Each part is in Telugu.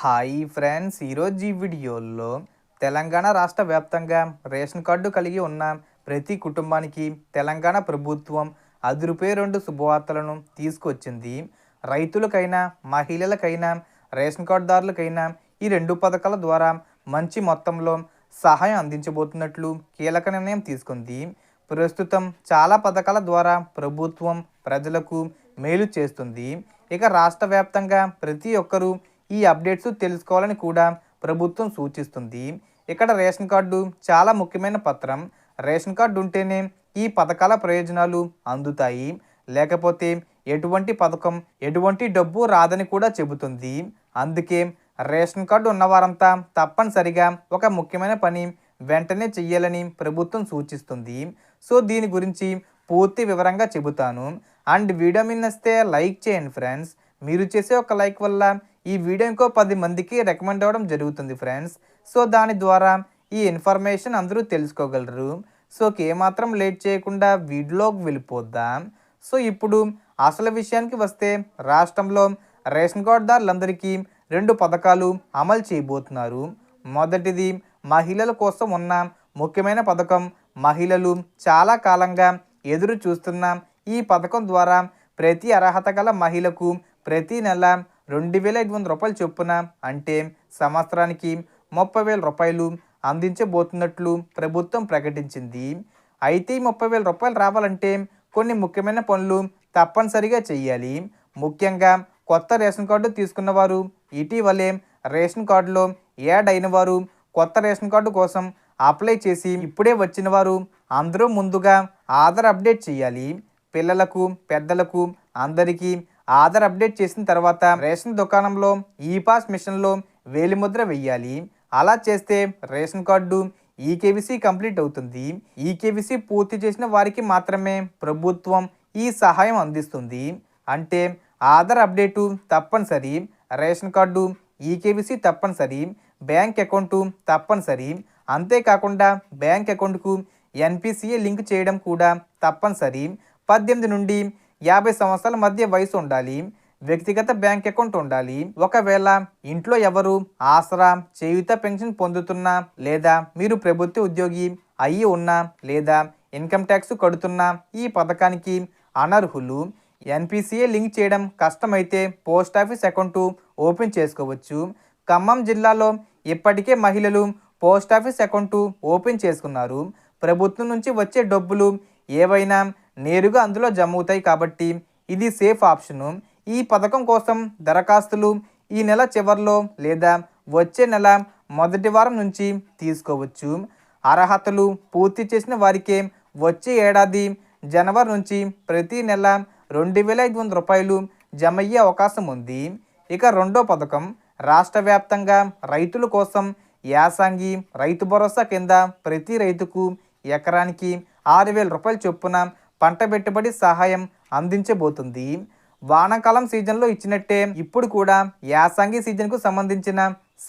హాయ్ ఫ్రెండ్స్ ఈరోజు ఈ వీడియోలో తెలంగాణ రాష్ట్ర వ్యాప్తంగా రేషన్ కార్డు కలిగి ఉన్న ప్రతి కుటుంబానికి తెలంగాణ ప్రభుత్వం అదురుపై రెండు శుభవార్తలను తీసుకొచ్చింది. రైతులకైనా మహిళలకైనా రేషన్ కార్డుదారులకైనా ఈ రెండు పథకాల ద్వారా మంచి మొత్తంలో సహాయం అందించబోతున్నట్లు కీలక నిర్ణయం తీసుకుంది. ప్రస్తుతం చాలా పథకాల ద్వారా ప్రభుత్వం ప్రజలకు మేలు చేస్తుంది. ఇక రాష్ట్ర వ్యాప్తంగా ప్రతి ఒక్కరూ ఈ అప్డేట్స్ తెలుసుకోవాలని కూడా ప్రభుత్వం సూచిస్తుంది. ఇక్కడ రేషన్ కార్డు చాలా ముఖ్యమైన పత్రం. రేషన్ కార్డు ఉంటేనే ఈ పథకాల ప్రయోజనాలు అందుతాయి. లేకపోతే ఎటువంటి పథకం ఎటువంటి డబ్బు రాదని కూడా చెబుతుంది. అందుకే రేషన్ కార్డు ఉన్నవారంతా తప్పనిసరిగా ఒక ముఖ్యమైన పని వెంటనే చెయ్యాలని ప్రభుత్వం సూచిస్తుంది. సో దీని గురించి పూర్తి వివరంగా చెబుతాను. అండ్ వీడియో మిన్నస్తే లైక్ చేయండి ఫ్రెండ్స్. మీరు చేసే ఒక లైక్ వల్ల ఈ వీడియో ఇంకో పది మందికి రికమెండ్ అవ్వడం జరుగుతుంది ఫ్రెండ్స్ సో దాని ద్వారా ఈ ఇన్ఫర్మేషన్ అందరూ తెలుసుకోగలరు. సో ఏమాత్రం లేట్ చేయకుండా వీడియోలోకి వెళ్ళిపోద్దాం సో ఇప్పుడు అసలు విషయానికి వస్తే రాష్ట్రంలో రేషన్ కార్డుదారులందరికీ రెండు పథకాలు అమలు చేయబోతున్నారు. మొదటిది మహిళల కోసం ఉన్న ముఖ్యమైన పథకం. మహిళలు చాలా కాలంగా ఎదురు చూస్తున్న ఈ పథకం ద్వారా ప్రతి అర్హత గల మహిళకు ప్రతి నెల రెండు వేల ఐదు వందల రూపాయలు చొప్పున అంటే సంవత్సరానికి ముప్పై వేల రూపాయలు అందించబోతున్నట్లు ప్రభుత్వం ప్రకటించింది. అయితే ఈ ముప్పై వేల రూపాయలు రావాలంటే కొన్ని ముఖ్యమైన పనులు తప్పనిసరిగా చేయాలి. ముఖ్యంగా కొత్త రేషన్ కార్డు తీసుకున్నవారు ఇటీవలే రేషన్ కార్డులో యాడ్ అయిన వారు కొత్త రేషన్ కార్డు కోసం అప్లై చేసి ఇప్పుడే వచ్చిన వారు అందరూ ముందుగా ఆధార్ అప్డేట్ చేయాలి. పిల్లలకు పెద్దలకు అందరికీ ఆధార్ అప్డేట్ చేసిన తర్వాత రేషన్ దుకాణంలో ఈ పాస్ మిషన్లో వేలిముద్ర వెయ్యాలి. అలా చేస్తే రేషన్ కార్డు ఈకేవిసి కంప్లీట్ అవుతుంది. ఈకేవీసీ పూర్తి చేసిన వారికి మాత్రమే ప్రభుత్వం ఈ సహాయం అందిస్తుంది. అంటే ఆధార్ అప్డేటు తప్పనిసరి రేషన్ కార్డు ఈకేవిసి తప్పనిసరి బ్యాంక్ అకౌంటు తప్పనిసరి. అంతేకాకుండా బ్యాంక్ అకౌంట్కు ఎన్పిసిఏ లింక్ చేయడం కూడా తప్పనిసరి. పద్దెనిమిది నుండి యాభై సంవత్సరాల మధ్య వయసు ఉండాలి వ్యక్తిగత బ్యాంక్ అకౌంట్ ఉండాలి. ఒకవేళ ఇంట్లో ఎవరు ఆసరా చేయుత పెన్షన్ పొందుతున్నా లేదా మీరు ప్రభుత్వ ఉద్యోగి అయ్యి ఉన్నా లేదా ఇన్కమ్ ట్యాక్స్ కడుతున్నా ఈ పథకానికి అనర్హులు. ఎన్పిసిఏ లింక్ చేయడం కష్టమైతే పోస్ట్ ఆఫీస్ అకౌంటు ఓపెన్ చేసుకోవచ్చు. ఖమ్మం జిల్లాలో ఇప్పటికే మహిళలు పోస్ట్ ఆఫీస్ అకౌంటు ఓపెన్ చేసుకున్నారు. ప్రభుత్వం నుంచి వచ్చే డబ్బులు ఏవైనా నేరుగా అందులో జమ అవుతాయి కాబట్టి ఇది సేఫ్ ఆప్షను ఈ పథకం కోసం దరఖాస్తులు ఈ నెల చివరిలో లేదా వచ్చే నెల మొదటి వారం నుంచి తీసుకోవచ్చు. అర్హతలు పూర్తి చేసిన వారికే వచ్చే ఏడాది జనవరి నుంచి ప్రతి నెల రెండు వేల ఐదు వందల రూపాయలు జమ అయ్యే అవకాశం ఉంది. ఇక రెండో పథకం రాష్ట్ర వ్యాప్తంగా రైతుల కోసం యాసంగి రైతు భరోసా కింద ప్రతి రైతుకు ఎకరానికి ఆరు వేల రూపాయల చొప్పున పంట పెట్టుబడి సహాయం అందించబోతుంది. వానాకాలం సీజన్లో ఇచ్చినట్టే ఇప్పుడు కూడా యాసంగి సీజన్కు సంబంధించిన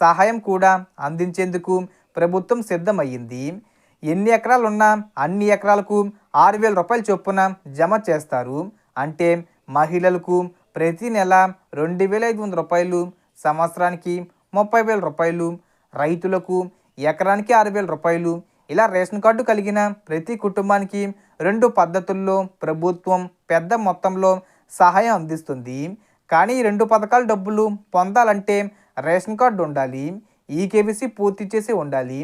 సహాయం కూడా అందించేందుకు ప్రభుత్వం సిద్ధమయ్యింది. ఎన్ని ఎకరాలున్నా అన్ని ఎకరాలకు ఆరు వేల రూపాయల చొప్పున జమ చేస్తారు. అంటే మహిళలకు ప్రతి నెల రెండు వేల ఐదు వందల రూపాయలు సంవత్సరానికి ముప్పై వేల రూపాయలు రైతులకు ఎకరానికి ఆరు వేల రూపాయలు ఇలా రేషన్ కార్డు కలిగిన ప్రతి కుటుంబానికి రెండు పద్ధతుల్లో ప్రభుత్వం పెద్ద మొత్తంలో సహాయం అందిస్తుంది. కానీ ఈ రెండు పథకాల డబ్బులు పొందాలంటే రేషన్ కార్డు ఉండాలి ఈకేబీసీ పూర్తి చేసి ఉండాలి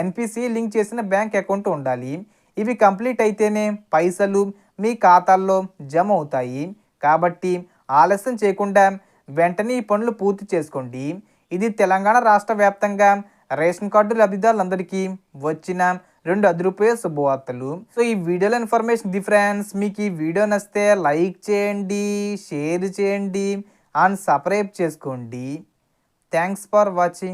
ఎన్పిసి లింక్ చేసిన బ్యాంక్ అకౌంట్ ఉండాలి. ఇవి కంప్లీట్ అయితేనే పైసలు మీ ఖాతాల్లో జమ అవుతాయి. కాబట్టి ఆలస్యం చేయకుండా వెంటనే ఈ పనులు పూర్తి చేసుకోండి. ఇది తెలంగాణ రాష్ట్ర వ్యాప్తంగా రేషన్ కార్డు లబ్ధిదారులందరికీ వచ్చిన రెండు అదురుపోయే శుభవార్తలు. సో ఈ వీడియోలో ఇన్ఫర్మేషన్ డిఫరెన్స్ ఫ్రెండ్స్. మీకు ఈ వీడియో నచ్చితే లైక్ చేయండి షేర్ చేయండి అండ్ సబ్స్క్రైబ్ చేసుకోండి. Thanks for watching.